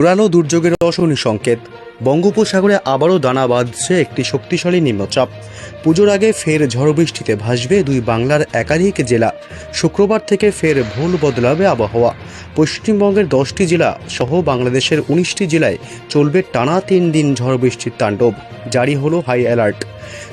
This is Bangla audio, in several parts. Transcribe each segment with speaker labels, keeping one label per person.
Speaker 1: পুরানো দুর্যোগের অশনি সংকেত। বঙ্গোপসাগরে আবারও দানা বাঁধছে একটি শক্তিশালী নিম্নচাপ। পুজোর আগে ফের ঝড় বৃষ্টিতে ভাসবে দুই বাংলার একাধিক জেলা। শুক্রবার থেকে ফের ভুল বদলাবে আবহাওয়া। পশ্চিমবঙ্গের দশটি জেলা সহ বাংলাদেশের উনিশটি জেলায় চলবে টানা তিন দিন ঝড় বৃষ্টির তাণ্ডব। জারি হলো হাই অ্যালার্ট।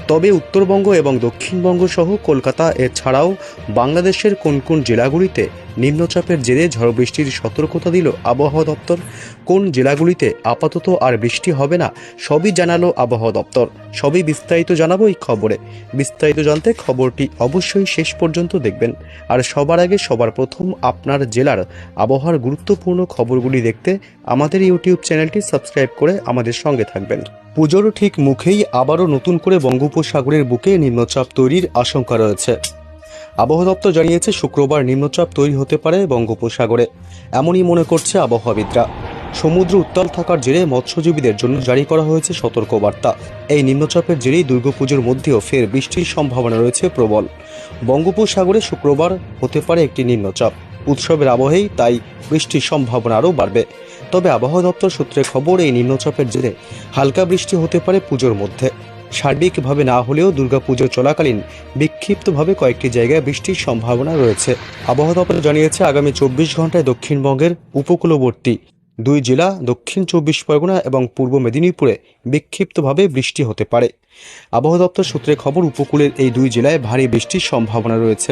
Speaker 1: তবে উত্তরবঙ্গ এবং দক্ষিণবঙ্গ সহ কলকাতা এছাড়াও বাংলাদেশের কোন কোন জেলাগুলিতে নিম্নচাপের জেরে ঝড় বৃষ্টির সতর্কতা দিল আবহাওয়া দপ্তর, কোন জেলাগুলিতে আপাতত আর বৃষ্টি হবে না, সবই জানালো আবহাওয়া দপ্তর। সবই বিস্তারিত জানাব এই খবরে। বিস্তারিত জানতে খবরটি অবশ্যই শেষ পর্যন্ত দেখবেন। আর সবার আগে সবার প্রথম আপনার জেলার আবহাওয়ার গুরুত্বপূর্ণ খবরগুলি দেখতে আমাদের ইউটিউব চ্যানেলটি সাবস্ক্রাইব করে আমাদের সঙ্গে থাকবেন। পুজোর ঠিক মুখেই আবারও নতুন করে বঙ্গোপসাগরের বুকে নিম্নচাপ তৈরির আশঙ্কা রয়েছে। আবহাওয়া দপ্তর জানিয়েছে, শুক্রবার নিম্নচাপ তৈরি হতে পারে বঙ্গোপসাগরে। এমনই মনে করছে আবহাওয়াবিদরা। সমুদ্র উত্তাল থাকার জেরে মৎস্যজীবীদের জন্য জারি করা হয়েছে সতর্কবার্তা। এই নিম্নচাপের জেরেই দুর্গাপুজোর মধ্যেও ফের বৃষ্টির সম্ভাবনা রয়েছে প্রবল। বঙ্গোপসাগরে শুক্রবার হতে পারে একটি নিম্নচাপ। উৎসবের আবহেই তাই বৃষ্টির সম্ভাবনা আরও বাড়বে। তবে আবহাওয়া দপ্তর সূত্রে খবর, এই নিম্নচাপের জেরে হালকা বৃষ্টি হতে পারে পুজোর মধ্যে। সার্বিকভাবে না হলেও দুর্গাপুজো চলাকালীন বিক্ষিপ্তভাবে কয়েকটি জায়গায় বৃষ্টির সম্ভাবনা রয়েছে। আবহাওয়া দপ্তর জানিয়েছে, আগামী চব্বিশ ঘন্টায় দক্ষিণবঙ্গের উপকূলবর্তী দুই জেলা, দক্ষিণ চব্বিশ পরগনা এবং পূর্ব মেদিনীপুরে বিক্ষিপ্তভাবে বৃষ্টি হতে পারে। আবহাওয়া দপ্তর সূত্রে খবর, উপকূলের এই দুই জেলায় ভারী বৃষ্টির সম্ভাবনা রয়েছে।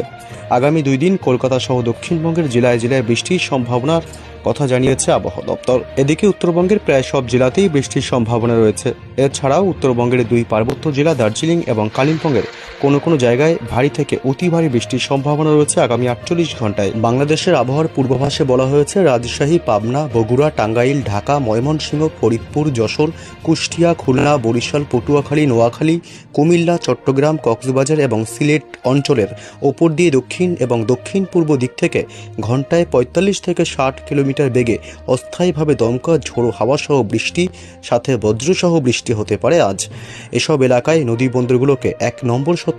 Speaker 1: আগামী দুই দিন কলকাতা সহ দক্ষিণবঙ্গের জেলায় জেলায় বৃষ্টির সম্ভাবনার কথা জানিয়েছে আবহাওয়া দপ্তর। এদিকে উত্তরবঙ্গের প্রায় সব জেলাতেই বৃষ্টির সম্ভাবনা রয়েছে। এছাড়াও উত্তরবঙ্গের দুই পার্বত্য জেলা দার্জিলিং এবং কালিম্পংয়ের কোনো কোনো জায়গায় ভারী থেকে অতি ভারী বৃষ্টির সম্ভাবনা রয়েছে আগামী আটচল্লিশ ঘন্টায় বাংলাদেশের আবহাওয়ার পূর্বাভাসে বলা হয়েছে, রাজশাহী, পাবনা, বগুড়া, টাঙ্গাইল, ঢাকা, ময়মনসিংহ, ফরিদপুর, যশোর, কুষ্টিয়া, খুলনা, বরিশাল, পটুয়াখালী, নোয়াখালী, কুমিল্লা, চট্টগ্রাম, কক্সবাজার এবং সিলেট অঞ্চলের ওপর দিয়ে দক্ষিণ এবং দক্ষিণ পূর্ব দিক থেকে ঘন্টায় পঁয়তাল্লিশ থেকে ষাট কিলোমিটার বেগে অস্থায়ীভাবে দমকা, ঝোড়ো হাওয়াসহ বৃষ্টি, সাথে বজ্রসহ বৃষ্টি হতে পারে আজ। এসব এলাকায় নদী বন্দরগুলোকে এক নম্বর সতর্ক